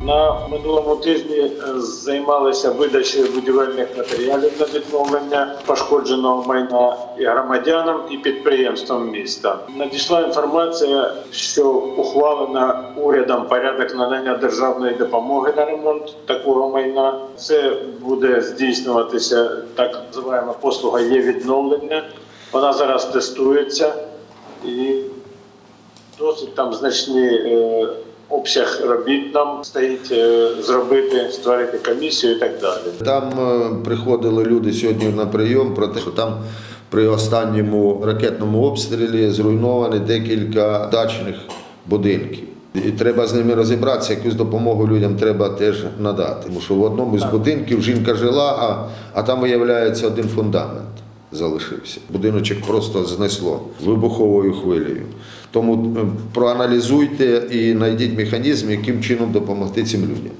На минулому тижні е, займалися видачею будівельних матеріалів на відновлення пошкодженого майна і громадянам і підприємствам міста. Надійшла інформація, що ухвалена урядом порядок надання державної допомоги на ремонт такого майна. Це буде здійснюватися так називаємо послуга є відновлення. Вона зараз тестується і досить там значні е, обсяг робіт нам стоїть е, зробити, створити комісію і так далі. Там е, приходили люди сьогодні на прийом про те, що там при останньому ракетному обстрілі зруйновані декілька дачних будинків. І треба з ними розібратися, якусь допомогу людям треба теж надати. Тому що в одному з будинків жінка жила, а, а там виявляється один фундамент залишився. Будиночок просто знесло вибуховою хвилею. Тому е, проаналізуйте і знайдіть механізм, яким чином допомогти цим людям.